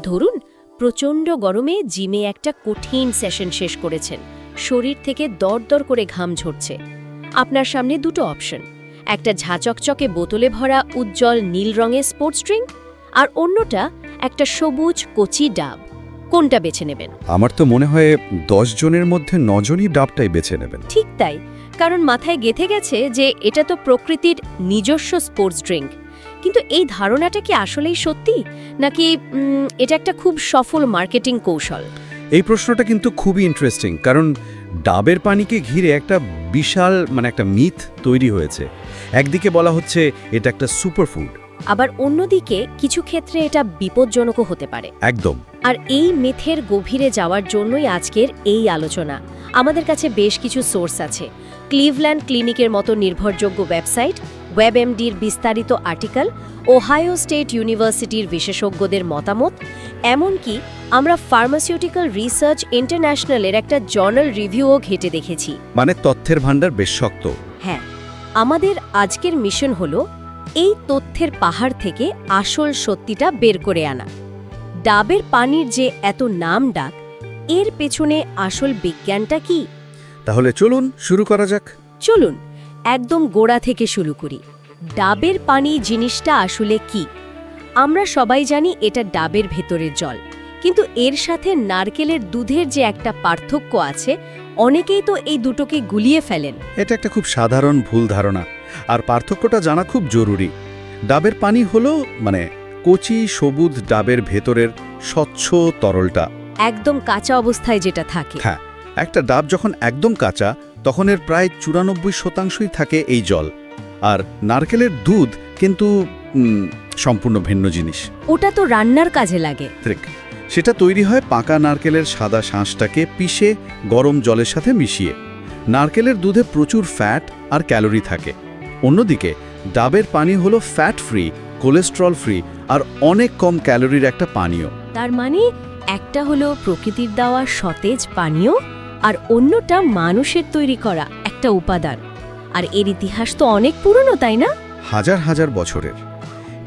ধরুন প্রচণ্ড গরমে জিমে একটা কঠিন সেশন শেষ করেছেন। শরীর থেকে দরদর করে ঘাম ঝরছে। আপনার সামনে দুটো অপশন একটা ঝাঁচকচকে বোতলে ভরা উজ্জ্বল নীল রঙের স্পোর্টস ড্রিঙ্ক আর অন্যটা একটা সবুজ কচি ডাব। কোনটা বেছে নেবেন? আমার তো মনে হয় দশ জনের মধ্যে নজনই ডাবটাই বেছে নেবেন। ঠিক তাই কারণ মাথায় গেথে গেছে যে এটা তো প্রকৃতির নিজস্ব স্পোর্টস ড্রিঙ্ক। কিন্তু এই ধারণাটা কি আসলেই সত্যি? নাকি এটা একটা খুব সফল মার্কেটিং কৌশল? এই প্রশ্নটা কিন্তু খুবই ইন্টারেস্টিং কারণ ডাবের পানিকে ঘিরে একটা বিশাল মানে একটা মিথ তৈরি হয়েছে। একদিকে বলা হচ্ছে এটা একটা সুপারফুড আবার অন্যদিকে কিছু ক্ষেত্রে এটা বিপজ্জনকও হতে পারে। একদম। আর এই মেথের গভীরে যাওয়ার জন্যই আজকের এই আলোচনা। আমাদের কাছে বেশ কিছু সোর্স আছে। ক্লিভল্যান্ড ক্লিনিকের মতো নির্ভরযোগ্য ওয়েবসাইট ওয়েবএমডির বিস্তারিত আর্টিকেল ওহাইও স্টেট ইউনিভার্সিটির বিশেষজ্ঞদের মতামত এমনকি আমরা ফার্মাসিউটিক্যাল রিসার্চ ইন্টারন্যাশনালের একটা জার্নাল রিভিউও ঘেটে দেখেছি। মানে তথ্যের ভাণ্ডার বেশ শক্ত। হ্যাঁ আমাদের আজকের মিশন হলো এই তথ্যের পাহাড় থেকে আসল সত্যিটা বের করে আনা। ডাবের পানির যে এত নাম ডাক এর পেছনে আসল বিজ্ঞানটা কি? তাহলে চলুন শুরু করা যাক। চলুন। একদম গোড়া থেকে শুরু করি। ডাবের পানি জিনিসটা আসলে কি? আমরা সবাই জানি এটা ডাবের ভেতরের জল। কিন্তু এর সাথে নারকেলের দুধের যে একটা পার্থক্য আছে অনেকেই তো এই দুটোকে গুলিয়ে ফেলেন। এটা একটা খুব সাধারণ ভুল ধারণা। আর পার্থক্যটা জানা খুব জরুরি। ডাবের পানি হলো মানে কচি সবুজ ডাবের ভেতরের স্বচ্ছ তরলটা। একদম কাঁচা অবস্থায় যেটা থাকে। হ্যাঁ একটা ডাব যখন একদম কাঁচা তখন এর প্রায় চুরানব্বই শতাংশই থাকে এই জল। আর নারকেলের দুধ কিন্তু সম্পূর্ণ ভিন্ন জিনিস। ওটা তো রান্নার কাজে লাগে। ঠিক সেটা তৈরি হয় পাকা নারকেলের সাদা শাঁসটাকে পিষে গরম জলের সাথে মিশিয়ে। নারকেলের দুধে প্রচুর ফ্যাট আর ক্যালোরি থাকে। অন্যদিকে ডাবের পানি হলো ফ্যাট ফ্রি কোলেস্ট্রল ফ্রি আর অনেক কম ক্যালোরির একটা পানীয়। তার মানে একটা হলো প্রকৃতির দেওয়া সতেজ পানীয় আর অন্যটা মানুষের তৈরি করা একটা উপাদান। আর এর ইতিহাস তো অনেক পুরনো তাই না? হাজার হাজার বছরের।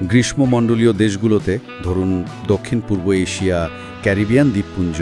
গ্রীষ্মমণ্ডলীয় দেশগুলোতে ধরুন দক্ষিণ পূর্ব এশিয়া ক্যারিবিয়ান দ্বীপপুঞ্জ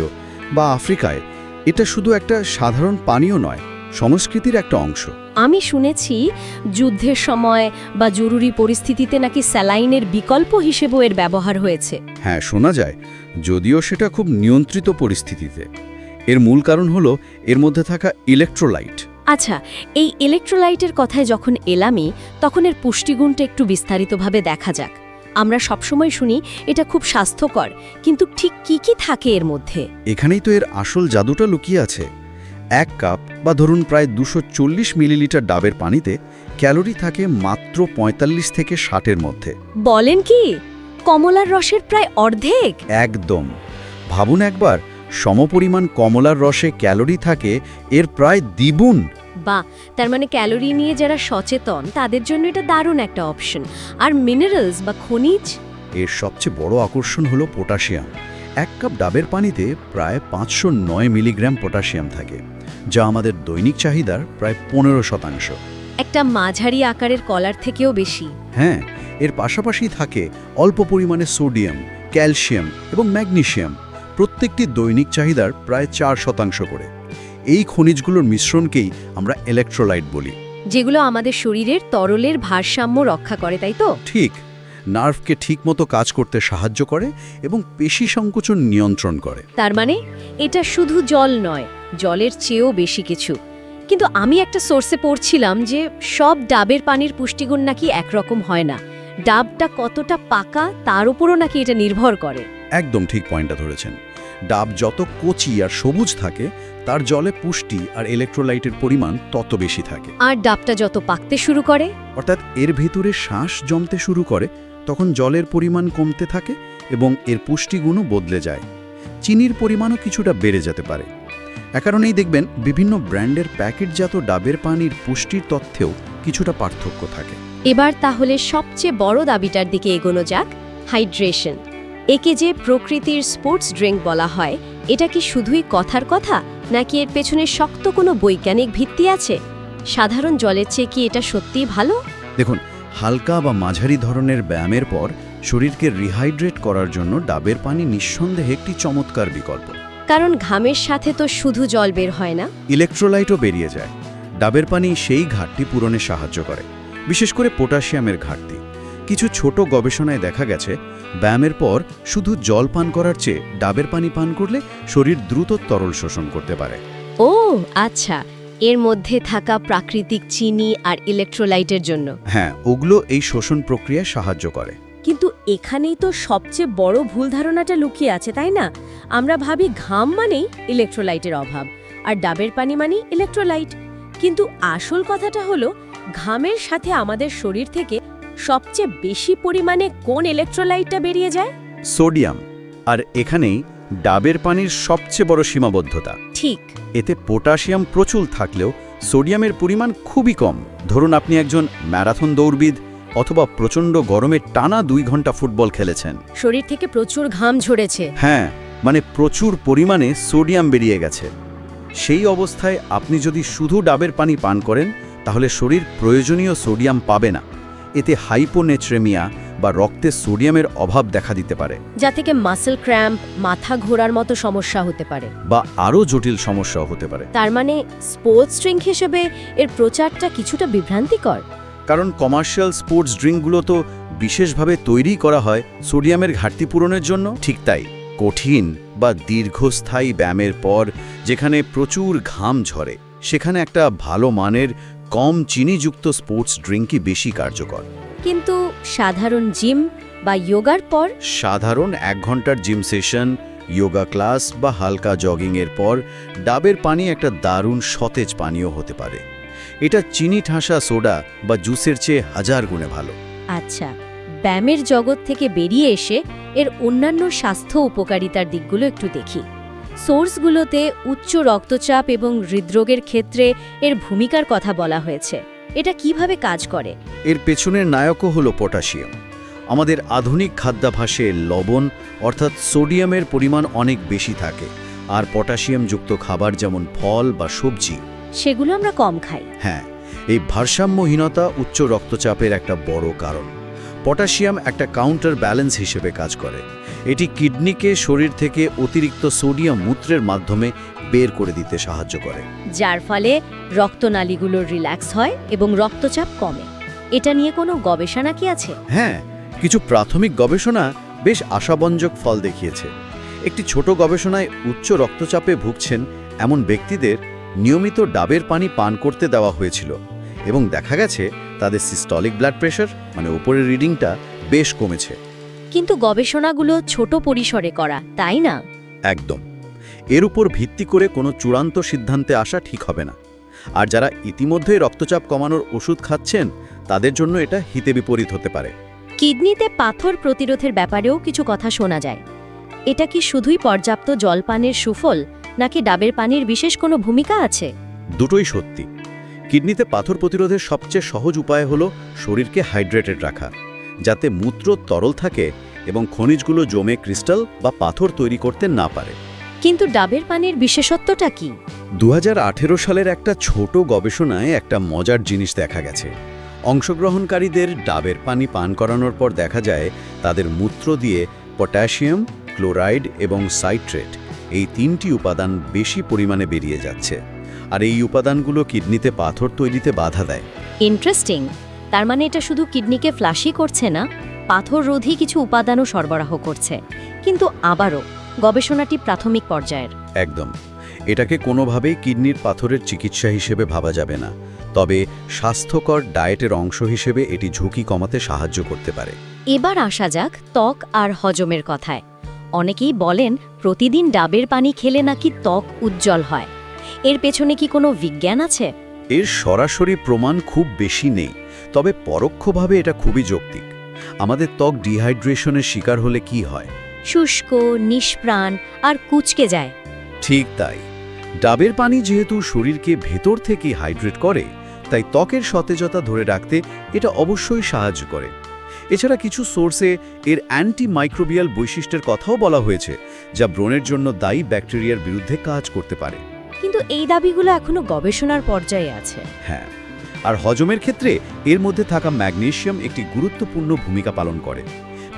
বা আফ্রিকায় এটা শুধু একটা সাধারণ পানীয় নয় সংস্কৃতির একটা অংশ। আমি শুনেছি যুদ্ধের সময় বা জরুরি পরিস্থিতিতে নাকি স্যালাইনের বিকল্প হিসেবেও এর ব্যবহার হয়েছে। হ্যাঁ শোনা যায় যদিও সেটা খুব নিয়ন্ত্রিত পরিস্থিতিতে। এর মূল কারণ হলো এর মধ্যে থাকা ইলেকট্রোলাইট আচ্ছা এই ইলেকট্রোলাইটের কথায় যখন এলামই তখন এর পুষ্টিগুণটা একটু বিস্তারিতভাবে দেখা যাক। আমরা সবসময় শুনি এটা খুব স্বাস্থ্যকর কিন্তু ঠিক কি কি থাকে এর মধ্যে? এখানেই তো এর আসল জাদুটা লুকিয়ে আছে। এক কাপ বা ধরুন প্রায় দুশো মিলিলিটার ডাবের পানিতে ক্যালোরি থাকে মাত্র ৪৫ থেকে ষাটের মধ্যে। বলেন কি? কমলার রসের প্রায় অর্ধেক? একদম। ভাবুন একবার সমপরিমাণ কমলার রসে ক্যালোরি থাকে এর প্রায় দ্বিগুণ। বা তার মানে ক্যালোরি নিয়ে যারা সচেতন তাদের জন্য এটা দারুণ একটা অপশন। আর মিনারেলস বা খনিজ? এর সবচেয়ে বড় আকর্ষণ হলো পটাশিয়াম। এক কাপ ডাবের পানিতে প্রায় পাঁচশো নয় মিলিগ্রাম পটাশিয়াম থাকে যা আমাদের দৈনিক চাহিদার প্রায় পনেরো শতাংশ। একটা মাঝারি আকারের কলার থেকেও বেশি। হ্যাঁ এর পাশাপাশি থাকে অল্প পরিমাণে সোডিয়াম ক্যালসিয়াম এবং ম্যাগনেসিয়াম। প্রত্যেকটি দৈনিক চাহিদার প্রায় চার শতাংশ করে। এই খনিজগুলোর মিশ্রণকেই আমরা ইলেকট্রোলাইট বলি। যেগুলো আমাদের শরীরের তরলের ভারসাম্য রক্ষা করে তাই তো? ঠিক। নার্ভকে ঠিকমতো কাজ করতে সাহায্য করে এবং পেশি সংকোচন নিয়ন্ত্রণ করে। তার মানে এটা শুধু জল নয় জলের চেয়েও বেশি কিছু। কিন্তু আমি একটা সোর্সে পড়ছিলাম যে সব ডাবের পানির পুষ্টিগুণ নাকি একরকম হয় না। ডাবটা কতটা পাকা তার উপরও নাকি এটা নির্ভর করে। একদম ঠিক পয়েন্টটা ধরেছেন। ডাব যত কচি আর সবুজ থাকে তার জলে পুষ্টি আর ইলেকট্রোলাইটের পরিমাণ তত বেশি থাকে। আর ডাবটা যত পাকতে শুরু করে অর্থাৎ এর ভেতরে শ্বাস জমতে শুরু করে তখন জলের পরিমাণ কমতে থাকে এবং এর পুষ্টিগুণও বদলে যায়। চিনির পরিমাণও কিছুটা বেড়ে যেতে পারে। এ কারণেই দেখবেন বিভিন্ন ব্র্যান্ডের প্যাকেটজাত ডাবের পানির পুষ্টির তথ্যেও কিছুটা পার্থক্য থাকে। এবার তাহলে সবচেয়ে বড় দাবিটার দিকে এগোনো যাক হাইড্রেশন। একে যে প্রকৃতির স্পোর্টস ড্রিঙ্ক বলা হয় এটা কি শুধুই কথার কথা নাকি এর পেছনে শক্ত কোনো বৈজ্ঞানিক ভিত্তি আছে? সাধারণ জলের চেয়ে কি এটা সত্যিই ভালো? দেখুন হালকা বা মাঝারি ধরনের ব্যায়ামের পর শরীরকে রিহাইড্রেট করার জন্য ডাবের পানি নিঃসন্দেহে একটি চমৎকার বিকল্প। কারণ ঘামের সাথে তো শুধু জল বের হয় না। ইলেকট্রোলাইটও বেরিয়ে যায়। ডাবের পানি সেই ঘাটতি পূরণে সাহায্য করে বিশেষ করে পটাশিয়ামের ঘাটতি। কিছু ছোট গবেষণায় দেখা গেছে ব্যায়ামের পর শুধু জল পান করার চেয়ে ডাবের পানি পান করলে শরীর দ্রুত তরল শোষণ করতে পারে। ও আচ্ছা। এর মধ্যে থাকা প্রাকৃতিক চিনি আর ইলেকট্রোলাইটের জন্য। হ্যাঁ ওগুলো এই শোষণ প্রক্রিয়ায় সাহায্য করে। কিন্তু এখানেই তো সবচেয়ে বড় ভুল ধারণাটা লুকিয়ে আছে তাই না? আমরা ভাবি ঘাম মানেই ইলেকট্রোলাইটের অভাব আর ডাবের পানি মানেই ইলেকট্রোলাইট। কিন্তু আসল কথাটা হলো ঘামের সাথে আমাদের শরীর থেকে সবচেয়ে বেশি পরিমাণে কোন ইলেকট্রোলাইটটা বেরিয়ে যায়? সোডিয়াম আর এখানেই ডাবের পানির সবচেয়ে বড় সীমাবদ্ধতা। ঠিক। এতে পটাশিয়াম প্রচুর থাকলেও সোডিয়ামের পরিমাণ খুবই কম। ধরুন আপনি একজন ম্যারাথন দৌড়বিদ অথবা প্রচণ্ড গরমে টানা দুই ঘণ্টা ফুটবল খেলেছেন। শরীর থেকে প্রচুর ঘাম ঝরেছে। হ্যাঁ মানে প্রচুর পরিমাণে সোডিয়াম বেরিয়ে গেছে। সেই অবস্থায় আপনি যদি শুধু ডাবের পানি পান করেন তাহলে শরীর প্রয়োজনীয় সোডিয়াম পাবে না। এতে হাইপোনেট্রেমিয়া বা রক্তে সোডিয়ামের অভাব দেখা দিতে পারে। যা থেকে মাসেল ক্র্যাম্প মাথা ঘোরার মতো সমস্যা হতে পারে। বা আরও জটিল সমস্যাও হতে পারে। তার মানে স্পোর্টস ড্রিঙ্ক হিসেবে এর প্রচারটা কিছুটা বিভ্রান্তিকর। কারণ কমার্শিয়াল স্পোর্টস ড্রিঙ্কগুলো তো বিশেষভাবে তৈরি করা হয় সোডিয়ামের ঘাটতি পূরণের জন্য। ঠিক তাই কঠিন বা দীর্ঘস্থায়ী ব্যায়ামের পর যেখানে প্রচুর ঘাম ঝরে সেখানে একটা ভালো মানের কম চিনিযুক্ত স্পোর্টস ড্রিঙ্কই বেশি কার্যকর। কিন্তু সাধারণ জিম বা যোগার পর? সাধারণ এক ঘণ্টার জিম সেশন যোগা ক্লাস বা হালকা জগিংয়ের পর ডাবের পানি একটা দারুণ সতেজ পানীয় হতে পারে। এটা চিনি ঠাসা সোডা বা জুসের চেয়ে হাজার গুণে ভালো। আচ্ছা ব্যায়ামের জগৎ থেকে বেরিয়ে এসে এর অন্যান্য স্বাস্থ্য উপকারিতার দিকগুলো একটু দেখি। সোর্সগুলোতে উচ্চ রক্তচাপ এবং হৃদরোগের ক্ষেত্রে এর ভূমিকার কথা বলা হয়েছে। এটা কীভাবে কাজ করে? এর পেছনের নায়কও হল পটাশিয়াম। আমাদের আধুনিক খাদ্যাভাসে লবণ অর্থাৎ সোডিয়ামের পরিমাণ অনেক বেশি থাকে আর পটাশিয়ামযুক্ত খাবার যেমন ফল বা সবজি। সেগুলো আমরা কম খাই। হ্যাঁ এই ভারসাম্যহীনতা উচ্চ রক্তচাপের একটা বড় কারণ। পটাশিয়াম একটা কাউন্টার ব্যালেন্স হিসেবে কাজ করে। এটি কিডনিকে শরীর থেকে অতিরিক্ত সোডিয়াম মূত্রের মাধ্যমে বের করে দিতে সাহায্য করে। যার ফলে রক্তনালীগুলো রিল্যাক্স হয় এবং রক্তচাপ কমে। এটা নিয়ে কোনো গবেষণা কি আছে? হ্যাঁ কিছু প্রাথমিক গবেষণা বেশ আশাবঞ্জক ফল দেখিয়েছে। একটি ছোট গবেষণায় উচ্চ রক্তচাপে ভুগছেন এমন ব্যক্তিদের নিয়মিত ডাবের পানি পান করতে দেওয়া হয়েছিল এবং দেখা গেছে তাদের সিস্টলিক ব্লাড প্রেশার মানে উপরের রিডিংটা বেশ কমেছে। কিন্তু গবেষণাগুলো ছোট পরিসরে করা তাই না? একদম। এর উপর ভিত্তি করে কোনো চূড়ান্ত সিদ্ধান্তে আসা ঠিক হবে না। আর যারা ইতিমধ্যেই রক্তচাপ কমানোর ওষুধ খাচ্ছেন তাদের জন্য এটা হিতে বিপরীত হতে পারে। কিডনিতে পাথর প্রতিরোধের ব্যাপারেও কিছু কথা শোনা যায়। এটা কি শুধুই পর্যাপ্ত জলপানের সুফল নাকি ডাবের পানির বিশেষ কোনো ভূমিকা আছে? দুটোই সত্যি। কিডনিতে পাথর প্রতিরোধের সবচেয়ে সহজ উপায় হলো শরীরকে হাইড্রেটেড রাখা যাতে মূত্র তরল থাকে এবং খনিজগুলো জমে ক্রিস্টাল বা পাথর তৈরি করতে না পারে। কিন্তু ডাবের পানির বিশেষত্বটা কি? দু হাজার আঠেরো সালের একটা ছোট গবেষণায় একটা মজার জিনিস দেখা গেছে। অংশগ্রহণকারীদের ডাবের পানি পান করানোর পর দেখা যায় তাদের মূত্র দিয়ে পটাশিয়াম ক্লোরাইড এবং সাইট্রেট এই তিনটি উপাদান বেশি পরিমাণে বেরিয়ে যাচ্ছে। আর এই উপাদানগুলো কিডনিতে পাথর তৈরিতে বাধা দেয়। ইন্টারেস্টিং। তার মানে এটা শুধু কিডনিকে ফ্লাশই করছে না পাথর রোধী কিছু উপাদানও সরবরাহ করছে। কিন্তু আবারও গবেষণাটি প্রাথমিক পর্যায়ের। একদম। এটাকে কোনোভাবেই কিডনির পাথরের চিকিৎসা হিসেবে ভাবা যাবে না। তবে স্বাস্থ্যকর ডায়েটের অংশ হিসেবে এটি ঝুঁকি কমাতে সাহায্য করতে পারে। এবার আসা যাক ত্বক আর হজমের কথায়। অনেকেই বলেন প্রতিদিন ডাবের পানি খেলে নাকি ত্বক উজ্জ্বল হয়। এর পেছনে কি কোনো বিজ্ঞান আছে? এর সরাসরি প্রমাণ খুব বেশি নেই তবে পরোক্ষভাবে এটা খুবই যৌক্তিক। আমাদের ত্বক ডিহাইড্রেশনের শিকার হলে কি হয়? শুষ্ক নিষ্প্রাণ আর কুচকে যায়। ঠিক তাই। ডাবের পানি যেহেতু শরীরকে ভেতর থেকে হাইড্রেট করে তাই ত্বকের সতেজতা ধরে রাখতে এটা অবশ্যই সাহায্য করে। এছাড়া কিছু সোর্সে এর অ্যান্টি মাইক্রোবিয়াল বৈশিষ্ট্যের কথাও বলা হয়েছে যা ব্রণের জন্য দায়ী ব্যাকটেরিয়ার বিরুদ্ধে কাজ করতে পারে। এই দাবিগুলো এখনও গবেষণার পর্যায়ে আছে। হ্যাঁ আর হজমের ক্ষেত্রে এর মধ্যে থাকা ম্যাগনেশিয়াম একটি গুরুত্বপূর্ণ ভূমিকা পালন করে।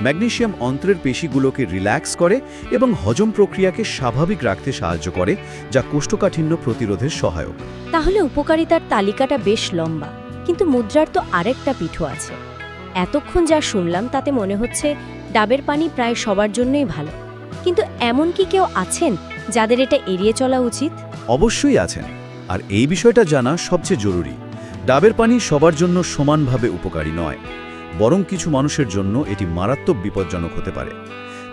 ম্যাগনেশিয়াম অন্ত্রের পেশিগুলোকে রিল্যাক্স করে এবং হজম প্রক্রিয়াকে স্বাভাবিক রাখতে সাহায্য করে যা কোষ্ঠকাঠিন্য প্রতিরোধের সহায়ক। তাহলে উপকারিতার তালিকাটা বেশ লম্বা কিন্তু মুদ্রার তো আরেকটা পিঠো আছে। এতক্ষণ যা শুনলাম তাতে মনে হচ্ছে ডাবের পানি প্রায় সবার জন্যই ভালো। কিন্তু এমন কি কেউ আছেন যাদের এটা এড়িয়ে চলা উচিত? অবশ্যই আছেন। আর এই বিষয়টা জানা সবচেয়ে জরুরি। ডাবের পানি সবার জন্য সমানভাবে উপকারী নয়। বরং কিছু মানুষের জন্য এটি মারাত্মক বিপজ্জনক হতে পারে।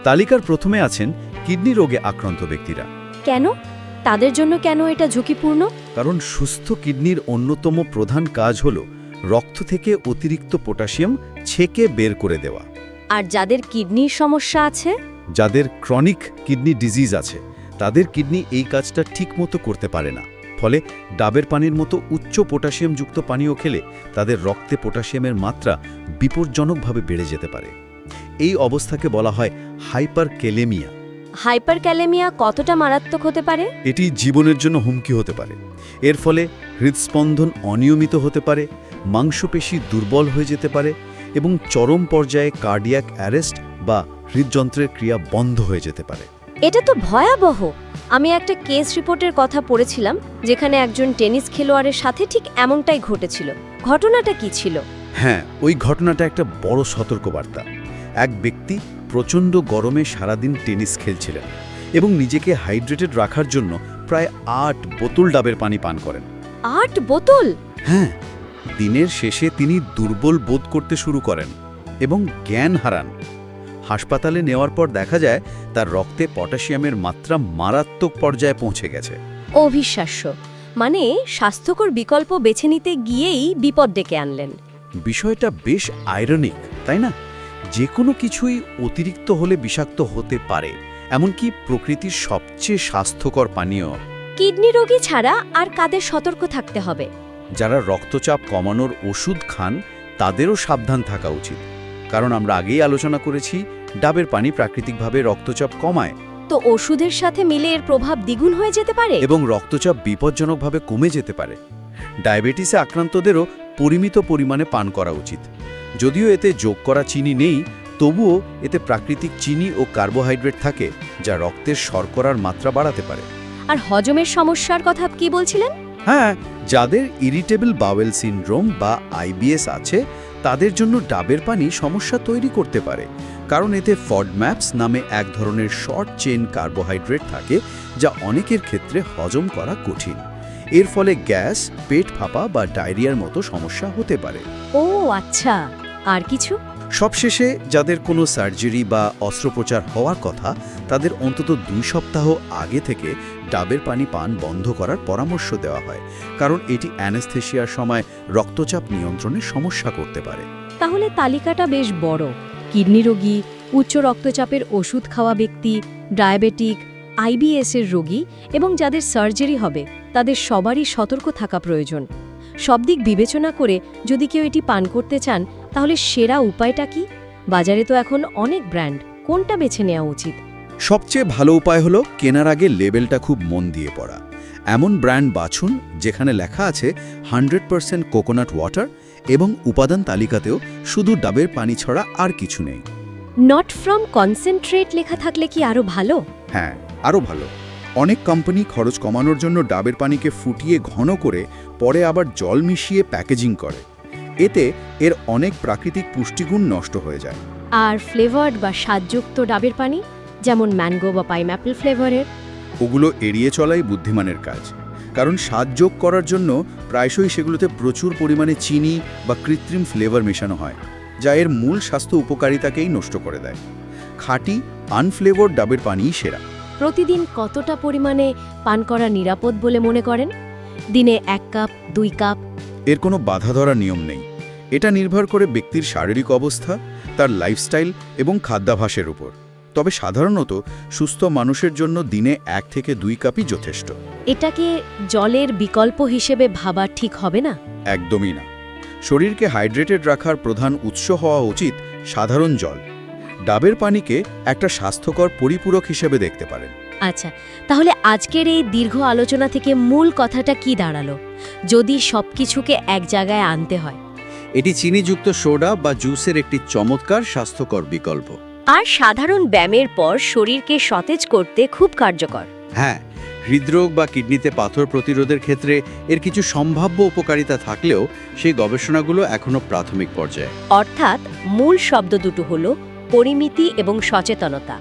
তালিকার প্রথমে আছেন কিডনি রোগে আক্রান্ত ব্যক্তিরা। কেন? তাদের জন্য কেন এটা ঝুঁকিপূর্ণ? কারণ সুস্থ কিডনির অন্যতম প্রধান কাজ হল রক্ত থেকে অতিরিক্ত পটাশিয়াম ছেকে বের করে দেওয়া। আর যাদের কিডনির সমস্যা আছে? যাদের ক্রনিক কিডনি ডিজিজ আছে তাদের কিডনি এই কাজটা ঠিকমতো করতে পারে না। ফলে ডাবের পানির মতো উচ্চ পটাশিয়ামযুক্ত পানীয় খেলে তাদের রক্তে পটাশিয়ামের মাত্রা বিপজ্জনকভাবে বেড়ে যেতে পারে। এই অবস্থাকে বলা হয় হাইপার কেলেমিয়া হাইপার ক্যালেমিয়া কতটা মারাত্মক হতে পারে? এটি জীবনের জন্য হুমকি হতে পারে। এর ফলে হৃদস্পন্দন অনিয়মিত হতে পারে মাংসপেশি দুর্বল হয়ে যেতে পারে এবং চরম পর্যায়ে কার্ডিয়াক অ্যারেস্ট বা হৃদযন্ত্রের ক্রিয়া বন্ধ হয়ে যেতে পারে। এটা তো ভয়াবহ। আমি একটা কেস রিপোর্টের কথা পড়েছিলাম যেখানে একজন টেনিস খেলোয়াড়ের সাথে ঠিক এমনটাই ঘটেছিল। ঘটনাটা কি ছিল? হ্যাঁ ওই ঘটনাটা একটা বড় সতর্কবার্তা। এক ব্যক্তি প্রচণ্ড গরমে সারাদিন টেনিস খেলছিলেন এবং নিজেকে হাইড্রেটেড রাখার জন্য প্রায় আট বোতল ডাবের পানি পান করেন। আট বোতল? হ্যাঁ দিনের শেষে তিনি দুর্বল বোধ করতে শুরু করেন এবং জ্ঞান হারান। হাসপাতালে নেওয়ার পর দেখা যায় তার রক্তে পটাশিয়ামের মাত্রা মারাত্মক পর্যায়ে পৌঁছে গেছে। অবিশ্বাস্য। মানে স্বাস্থ্যকর বিকল্প বেছে নিতে গিয়েই বিপদ ডেকে আনলেন। বিষয়টা বেশ আয়রনিক তাই না? যে কোনো কিছুই অতিরিক্ত হলে বিষাক্ত হতে পারে এমনকি প্রকৃতির সবচেয়ে স্বাস্থ্যকর পানীয়। কিডনি রোগী ছাড়া আর কাদের সতর্ক থাকতে হবে? যারা রক্তচাপ কমানোর ওষুধ খান তাদেরও সাবধান থাকা উচিত। কারণ আমরা আগেই আলোচনা করেছি ডাবের পানি প্রাকৃতিকভাবে রক্তচাপ কমায়। তো ওষুধের সাথে মিলে এর প্রভাব দ্বিগুণ হয়ে যেতে পারে? এবং রক্তচাপ বিপজ্জনকভাবে কমে যেতে পারে। ডায়াবেটিসে আক্রান্তদেরও পরিমিত পরিমাণে পান করা উচিত। যদিও এতে যোগ করা চিনি নেই তবুও এতে প্রাকৃতিক চিনি ও কার্বোহাইড্রেট থাকে যা রক্তের শর্করার মাত্রা বাড়াতে পারে। আর হজমের সমস্যার কথা কি বলছিলেন? হ্যাঁ যাদের ইরিটেবল বাওয়েল সিনড্রোম বা আইবিএস আছে তাদের জন্য ডাবের পানি সমস্যা তৈরি করতে পারে কারণ এতে ফডম্যাপস নামে এক ধরনের শর্ট চেন কার্বোহাইড্রেট থাকে যা অনেকের ক্ষেত্রে হজম করা কঠিন। এর ফলে গ্যাস পেট ফাঁপা বা ডায়রিয়ার মতো সমস্যা হতে পারে। ও আচ্ছা। আর কিছু? সবশেষে যাদের কোনো সার্জারি বা অস্ত্রোপচার হওয়ার কথা তাদের অন্তত দুই সপ্তাহ আগে থেকে ডাবের পানি পান বন্ধ করার পরামর্শ দেওয়া হয়, কারণ এটি অ্যানেস্থেশিয়ার সময় রক্তচাপ নিয়ন্ত্রণে সমস্যা করতে পারে। তাহলে তালিকাটা বেশ বড়। কিডনি রোগী, উচ্চ রক্তচাপের ওষুধ খাওয়া ব্যক্তি, ডায়াবেটিক আইবিএস এর রোগী এবং যাদের সার্জারি হবে, তাদের সবারই সতর্ক থাকা প্রয়োজন। সব দিক বিবেচনা করে যদি কেউ এটি পান করতে চান, তাহলে সেরা উপায়টা কি? বাজারে তো এখন অনেক ব্র্যান্ড, কোনটা বেছে নেওয়া উচিত? সবচেয়ে ভালো উপায় হলো কেনার আগে লেবেলটা খুব মন দিয়ে পড়া। এমন ব্র্যান্ড বাছুন যেখানে লেখা আছে হান্ড্রেড পারসেন্ট কোকোনাট ওয়াটার এবং উপাদান তালিকাতেও শুধু ডাবের পানি ছড়া আর কিছু নেই। নট ফ্রম কনসেন্ট্রেট লেখা থাকলে কি আরও ভালো? হ্যাঁ আরও ভালো। অনেক কোম্পানি খরচ কমানোর জন্য ডাবের পানিকে ফুটিয়ে ঘন করে পরে আবার জল মিশিয়ে প্যাকেজিং করে। এতে এর অনেক প্রাকৃতিক পুষ্টিগুণ নষ্ট হয়ে যায়। আর ফ্লেভার্ড বা স্বাদযুক্ত ডাবের পানি? যেমন ম্যাঙ্গো বা পাইনঅ্যাপল ফ্লেভারের। ওগুলো এড়িয়ে চলাই বুদ্ধিমানের কাজ। কারণ স্বাদ যোগ করার জন্য প্রায়শই সেগুলোতে প্রচুর পরিমাণে চিনি বা কৃত্রিম ফ্লেভার মেশানো হয় যা এর মূল স্বাস্থ্য উপকারিতাকেই নষ্ট করে দেয়। খাঁটি আনফ্লেভার ডাবের পানিই সেরা। প্রতিদিন কতটা পরিমাণে পান করা নিরাপদ বলে মনে করেন? দিনে এক কাপ দুই কাপ? এর কোনো বাধা ধরা নিয়ম নেই। এটা নির্ভর করে ব্যক্তির শারীরিক অবস্থা তার লাইফস্টাইল এবং খাদ্যাভাসের উপর। তবে সাধারণত সুস্থ মানুষের জন্য দিনে এক থেকে দুই কাপই যথেষ্ট। এটাকে জলের বিকল্প হিসেবে ভাবা ঠিক হবে না? একদমই না। শরীরকে হাইড্রেটেড রাখার প্রধান উৎস হওয়া উচিত সাধারণ জল। ডাবের পানিকে একটা স্বাস্থ্যকর পরিপূরক হিসেবে দেখতে পারেন। আচ্ছা তাহলে আজকের এই দীর্ঘ আলোচনা থেকে মূল কথাটা কি দাঁড়াল? যদি সবকিছুকে এক জায়গায় আনতে হয়। এটি চিনিযুক্ত সোডা বা জুসের একটি চমৎকার স্বাস্থ্যকর বিকল্প। আর সাধারণ ব্যায়ামের পর শরীরকে সতেজ করতে খুব কার্যকর। হ্যাঁ হৃদরোগ বা কিডনিতে পাথর প্রতিরোধের ক্ষেত্রে এর কিছু সম্ভাব্য উপকারিতা থাকলেও সেই গবেষণাগুলো এখনও প্রাথমিক পর্যায়ে। অর্থাৎ মূল শব্দ দুটো হলো পরিমিতি এবং সচেতনতা।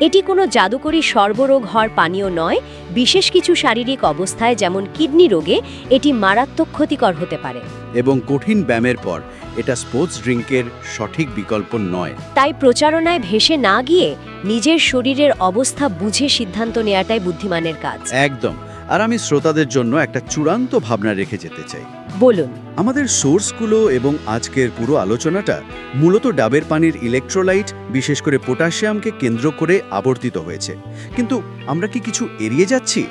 এটি কোনো জাদুকরী সর্বরোগ হওয়ার পানীয় নয় বিশেষ কিছু শারীরিক অবস্থায় যেমন কিডনি রোগে এটি মারাত্মক ক্ষতিকর হতে পারে। এবং কঠিন ব্যায়ামের পর এটা স্পোর্টস ড্রিঙ্কের সঠিক বিকল্প নয়। তাই প্রচারণায় ভেসে না গিয়ে নিজের শরীরের অবস্থা বুঝে সিদ্ধান্ত নেওয়াটাই বুদ্ধিমানের কাজ। একদম। আর আমি শ্রোতাদের জন্য একটা চূড়ান্ত ভাবনা রেখে যেতে চাই। বলুন। আমাদের সোর্সগুলো এবং আজকের পুরো আলোচনাটা মূলত ডাবের পানির ইলেকট্রোলাইট বিশেষ করে পটাশিয়ামকে কেন্দ্র করে আবর্তিত হয়েছে। কিন্তু আমরা কি কিছু এড়িয়ে যাচ্ছি?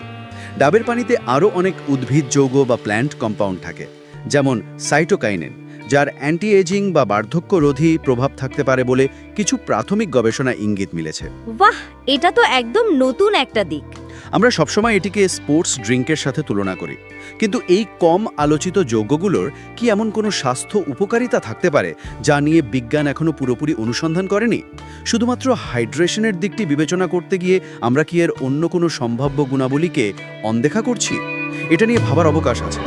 ডাবের পানিতে আরও অনেক উদ্ভিদ যৌগ বা প্ল্যান্ট কম্পাউন্ড থাকে যেমন সাইটোকাইনেন যার অ্যান্টি এজিং বা বার্ধক্যরোধী প্রভাব থাকতে পারে বলে কিছু প্রাথমিক গবেষণা ইঙ্গিত মিলেছে। বাহ! এটা তো একদম নতুন একটা দিক। আমরা সবসময় এটিকে স্পোর্টস ড্রিঙ্কের সাথে তুলনা করি। কিন্তু এই কম আলোচিত যোগ্যগুলোর কি এমন কোনো স্বাস্থ্য উপকারিতা থাকতে পারে, যা নিয়ে বিজ্ঞান এখনও পুরোপুরি অনুসন্ধান করেনি? শুধুমাত্র হাইড্রেশনের দিকটি বিবেচনা করতে গিয়ে আমরা কি এর অন্য কোনো সম্ভাব্য গুণাবলীকে অনদেখা করছি? এটা নিয়ে ভাবার অবকাশ আছে।